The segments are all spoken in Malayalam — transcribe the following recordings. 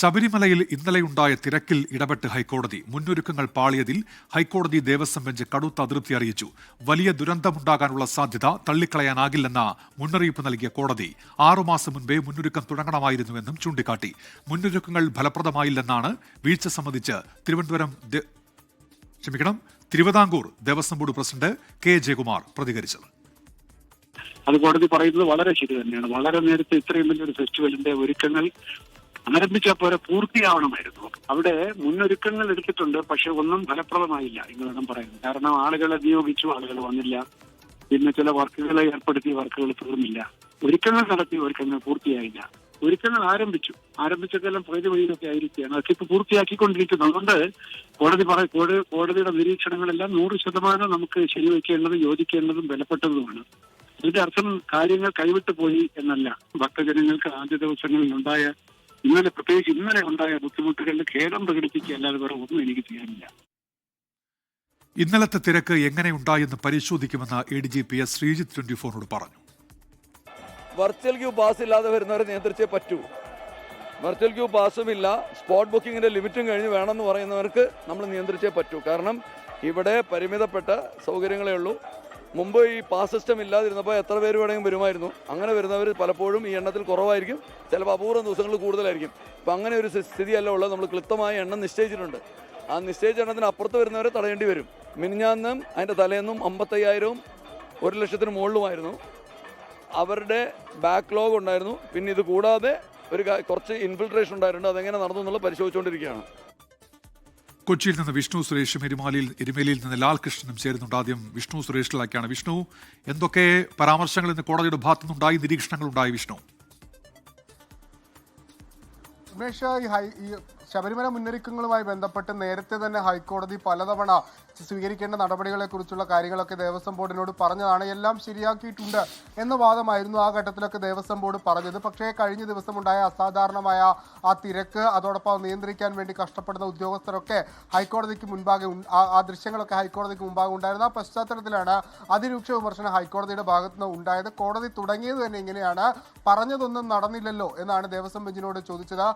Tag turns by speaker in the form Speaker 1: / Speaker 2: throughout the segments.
Speaker 1: ശബരിമലയിൽ ഇന്നലെയുണ്ടായ തിരക്കിൽ ഇടപെട്ട് ഹൈക്കോടതി മുന്നൊരുക്കങ്ങൾ പാളിയതിൽ ഹൈക്കോടതി ദേവസ്വം ബെഞ്ച് കടുത്ത അതൃപ്തി അറിയിച്ചു. വലിയ ദുരന്തമുണ്ടാകാനുള്ള സാധ്യത തള്ളിക്കളയാനാകില്ലെന്ന മുന്നറിയിപ്പ് നൽകിയ കോടതി ആറുമാസം മുൻപേ മുന്നൊരുക്കം തുടങ്ങണമായിരുന്നുവെന്നും ചൂണ്ടിക്കാട്ടി. മുന്നൊരുക്കങ്ങൾ ഫലപ്രദമായില്ലെന്നാണ് വീഴ്ച സംബന്ധിച്ച് തിരുവനന്തപുരം ക്ഷമിക്കണം Thiruvithamkur Devaswom board president K. Jayakumar പ്രതികരിച്ചത്.
Speaker 2: അത് കോടതി പറയുന്നത് വളരെ ശരി തന്നെയാണ്. വളരെ നേരത്തെ ഇത്രയും വലിയൊരു ഫെസ്റ്റിവലിന്റെ ഒരുക്കങ്ങൾ ആരംഭിച്ചാൽ പോരെ പൂർത്തിയാവണമായിരുന്നു. അവിടെ മുന്നൊരുക്കങ്ങൾ എടുത്തിട്ടുണ്ട് പക്ഷെ ഒന്നും ഫലപ്രദമായില്ല എന്ന് പറയാൻ കാരണം ആളുകളെ നിയോഗിച്ചു ആളുകൾ വന്നില്ല. പിന്നെ ചില വർക്കുകളെ ഏർപ്പെടുത്തി വർക്കുകൾ തീർന്നില്ല. ഒരുക്കങ്ങൾ നടത്തി ഒരുക്കങ്ങൾ പൂർത്തിയായില്ല. ഒരുക്കങ്ങൾ ആരംഭിച്ചു. ആരംഭിച്ചതെല്ലാം പകുതി വഴിയിലൊക്കെ ആയിരിക്കുകയാണ്. അതൊക്കെ ഇപ്പൊ പൂർത്തിയാക്കിക്കൊണ്ടിരിക്കുന്നു. അതുകൊണ്ട് കോടതി പറ കോടതിയുടെ നിരീക്ഷണങ്ങളെല്ലാം നൂറ് ശതമാനം നമുക്ക് ശരിവയ്ക്കേണ്ടതും യോജിക്കേണ്ടതും ബലപ്പെട്ടതുമാണ്. ഇതിന്റെ അർത്ഥം കാര്യങ്ങൾ കൈവിട്ടു പോയി എന്നല്ല. ഭക്തജനങ്ങൾക്ക് ആദ്യ ദിവസങ്ങളിൽ ഉണ്ടായ ഇന്നലെ പ്രത്യേകിച്ച് ഇന്നലെ ഉണ്ടായ ബുദ്ധിമുട്ടുകളിൽ ഖേദം പ്രകടിപ്പിക്കുക അല്ലാതെ വേറെ ഒന്നും എനിക്ക് ചെയ്യാനില്ല.
Speaker 1: ഇന്നലത്തെ തിരക്ക് എങ്ങനെയുണ്ടായെന്ന് പരിശോധിക്കുമെന്ന് A D G P S Sreejith twenty ഫോറിനോട് പറഞ്ഞു.
Speaker 3: വെർച്വൽ ക്യൂ പാസ് ഇല്ലാതെ വരുന്നവരെ നിയന്ത്രിച്ചേ പറ്റൂ. വെർച്വൽ ക്യൂ പാസും ഇല്ല സ്പോട്ട് ബുക്കിങ്ങിന്റെ ലിമിറ്റും കഴിഞ്ഞ് വേണമെന്ന് പറയുന്നവർക്ക് നമ്മൾ നിയന്ത്രിച്ചേ പറ്റൂ. കാരണം ഇവിടെ പരിമിതപ്പെട്ട സൗകര്യങ്ങളേ ഉള്ളൂ. മുമ്പ് ഈ പാസ് സിസ്റ്റം ഇല്ലാതിരുന്നപ്പോൾ എത്ര പേര് വേണമെങ്കിലും വരുമായിരുന്നു. അങ്ങനെ വരുന്നവർ പലപ്പോഴും ഈ എണ്ണത്തിൽ കുറവായിരിക്കും. ചിലപ്പോൾ അപൂർവം ദിവസങ്ങളിൽ കൂടുതലായിരിക്കും. അപ്പോൾ അങ്ങനെ ഒരു സ്ഥിതിയല്ല ഉള്ളത്. നമ്മൾ കൃത്യമായ എണ്ണം നിശ്ചയിച്ചിട്ടുണ്ട്. ആ നിശ്ചയിച്ച എണ്ണത്തിന് അപ്പുറത്ത് വരുന്നവരെ തടയേണ്ടി വരും. മിനിഞ്ഞാന്നും അതിന്റെ തലേന്നും അമ്പത്തയ്യായിരവും ഒരു ലക്ഷത്തിന് മുകളിലുമായിരുന്നു. അവരുടെ ബാക്ക്ലോഗ് ഉണ്ടായിരുന്നു. പിന്നെ ഇത് കൂടാതെ ഒരു കുറച്ച് ഇൻഫിൽട്രേഷൻ ഉണ്ടായിട്ടുണ്ട്. അതെങ്ങനെ നടന്നു എന്നുള്ളത് പരിശോധിച്ചുകൊണ്ടിരിക്കുകയാണ്.
Speaker 1: കൊച്ചിയിൽ നിന്ന് വിഷ്ണു സുരേഷും എരുമാലിയിൽ എരുമേലിയിൽ നിന്ന് ലാൽകൃഷ്ണനും ചേരുന്നുണ്ട്. ആദ്യം വിഷ്ണു സുരേഷിലേക്കാണ് വിഷ്ണു. എന്തൊക്കെ പരാമർശങ്ങൾ ഇന്ന് കോടതിയുടെ ഭാഗത്തുനിന്നുണ്ടായി നിരീക്ഷണങ്ങൾ ഉണ്ടായി വിഷ്ണു
Speaker 4: ശബരിമല മുന്നൊരുക്കങ്ങളുമായി ബന്ധപ്പെട്ട് നേരത്തെ തന്നെ ഹൈക്കോടതി പലതവണ സ്വീകരിക്കേണ്ട നടപടികളെ കുറിച്ചുള്ള കാര്യങ്ങളൊക്കെ ദേവസ്വം ബോർഡിനോട് പറഞ്ഞതാണ്. എല്ലാം ശരിയാക്കിയിട്ടുണ്ട് എന്ന വാദമായിരുന്നു ആ ഘട്ടത്തിലൊക്കെ ദേവസ്വം ബോർഡ് പറഞ്ഞത്. പക്ഷേ കഴിഞ്ഞ ദിവസം ഉണ്ടായ അസാധാരണമായ ആ തിരക്ക് അതോടൊപ്പം അത് നിയന്ത്രിക്കാൻ വേണ്ടി കഷ്ടപ്പെടുന്ന ഉദ്യോഗസ്ഥരൊക്കെ ഹൈക്കോടതിക്ക് മുൻപാകെ ആ- ദൃശ്യങ്ങളൊക്കെ ഹൈക്കോടതിക്ക് മുമ്പാകെ ഉണ്ടായിരുന്ന. ആ പശ്ചാത്തലത്തിലാണ് അതിരൂക്ഷ വിമർശനം ഹൈക്കോടതിയുടെ ഭാഗത്തു നിന്ന് ഉണ്ടായത്. കോടതി തുടങ്ങിയത് തന്നെ ഇങ്ങനെയാണ്. പറഞ്ഞതൊന്നും നടന്നില്ലല്ലോ എന്നാണ് ദേവസ്വം ബെഞ്ചിനോട് ചോദിച്ചത്.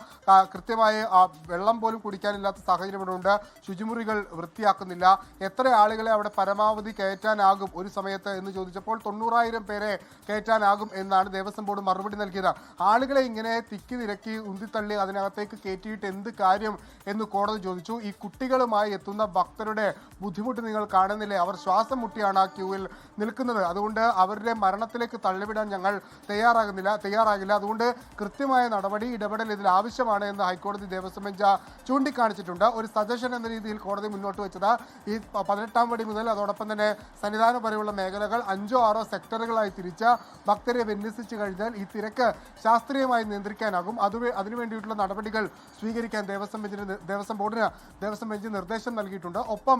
Speaker 4: കൃത്യമായി വെള്ളം പോലും കുടിക്കാനില്ലാത്ത സാഹചര്യം ഇവിടെ ഉണ്ട്. ശുചിമുറികൾ വൃത്തിയാക്കുന്നില്ല. എത്ര ആളുകളെ അവിടെ പരമാവധി കയറ്റാനാകും ഒരു സമയത്ത് എന്ന് ചോദിച്ചപ്പോൾ തൊണ്ണൂറായിരം പേരെ കയറ്റാനാകും എന്നാണ് ദേവസ്വം ബോർഡ് മറുപടി നൽകിയത്. ആളുകളെ ഇങ്ങനെ തിക്കി നിരക്കി ഉന്തിത്തള്ളി അതിനകത്തേക്ക് കയറ്റിയിട്ട് എന്ത് കാര്യം എന്ന് കോടതി ചോദിച്ചു. ഈ കുട്ടികളുമായി എത്തുന്ന ഭക്തരുടെ ബുദ്ധിമുട്ട് നിങ്ങൾ കാണുന്നില്ലേ? അവർ ശ്വാസം മുട്ടിയാണ് ആ ക്യൂവിൽ നിൽക്കുന്നത്. അതുകൊണ്ട് അവരുടെ മരണത്തിലേക്ക് തള്ളിവിടാൻ ഞങ്ങൾ തയ്യാറാകുന്നില്ല തയ്യാറാകില്ല. അതുകൊണ്ട് കൃത്യമായ നടപടി ഇടപെടൽ ഇതിൽ ആവശ്യമാണ് എന്ന് ഹൈക്കോടതി ദേവസ്വം ബെഞ്ച് ചൂണ്ടിക്കാണിച്ചിട്ടുണ്ട്. ഒരു സജഷൻ എന്ന രീതിയിൽ കോടതി മുന്നോട്ട് വെച്ചത്. ഈ പതിനെട്ടാം പടി മുതൽ അതോടൊപ്പം തന്നെ സന്നിധാനം വരെയുള്ള മേഖലകൾ അഞ്ചോ ആറോ സെക്ടറുകളായി തിരിച്ച് ഭക്തരെ വിന്യസിച്ച് കഴിഞ്ഞാൽ ഈ തിരക്ക് ശാസ്ത്രീയമായി നിയന്ത്രിക്കാനാകും. അത് അതിനുവേണ്ടിയിട്ടുള്ള നടപടികൾ സ്വീകരിക്കാൻ ദേവസ്വം ബെഞ്ചിന് ദേവസ്വം ബോർഡിന് ദേവസ്വം ബെഞ്ച് നിർദ്ദേശം നൽകിയിട്ടുണ്ട്. ഒപ്പം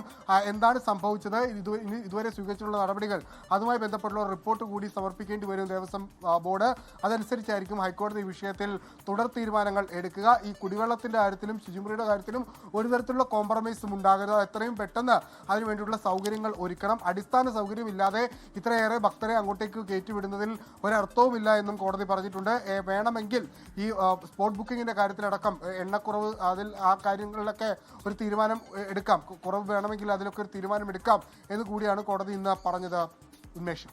Speaker 4: എന്താണ് സംഭവിച്ചത്? ഇനി ഇതുവരെ സ്വീകരിച്ചിട്ടുള്ള നടപടികൾ. അതുമായി ബന്ധപ്പെട്ടുള്ള റിപ്പോർട്ട് കൂടി സമർപ്പിക്കേണ്ടി വരും ദേവസ്വം ബോർഡ്. അതനുസരിച്ചായിരിക്കും ഹൈക്കോടതി വിഷയത്തിൽ തുടർ തീരുമാനങ്ങൾ എടുക്കുക. ഈ കുടിവെള്ളത്തിന്റെ കാര്യത്തിലും ശുചിമുറിയുടെ കാര്യത്തിലും ഒരു തരത്തിലുള്ള കോംപ്രമൈസും ഉണ്ടാകരുത്. എത്രയും പെട്ടെന്ന് അതിനുവേണ്ടിയുള്ള സൗകര്യങ്ങൾ ഒരുക്കണം. അടിസ്ഥാന സൗകര്യം ഇല്ലാതെ ഇത്രയേറെ ഭക്തരെ അങ്ങോട്ടേക്ക് കയറ്റിവിടുന്നതിൽ ഒരർത്ഥവുമില്ല എന്നും കോടതി പറഞ്ഞിട്ടുണ്ട്. വേണമെങ്കിൽ ഈ സ്പോട്ട് ബുക്കിങ്ങിന്റെ കാര്യത്തിലടക്കം എണ്ണക്കുറവ് അതിൽ ആ കാര്യങ്ങളിലൊക്കെ ഒരു തീരുമാനം എടുക്കാം. കുറവ് വേണമെങ്കിൽ അതിലൊക്കെ ഒരു തീരുമാനം എടുക്കാം എന്ന് കൂടിയാണ് കോടതി ഇന്ന് പറഞ്ഞത് ഉന്മേഷം.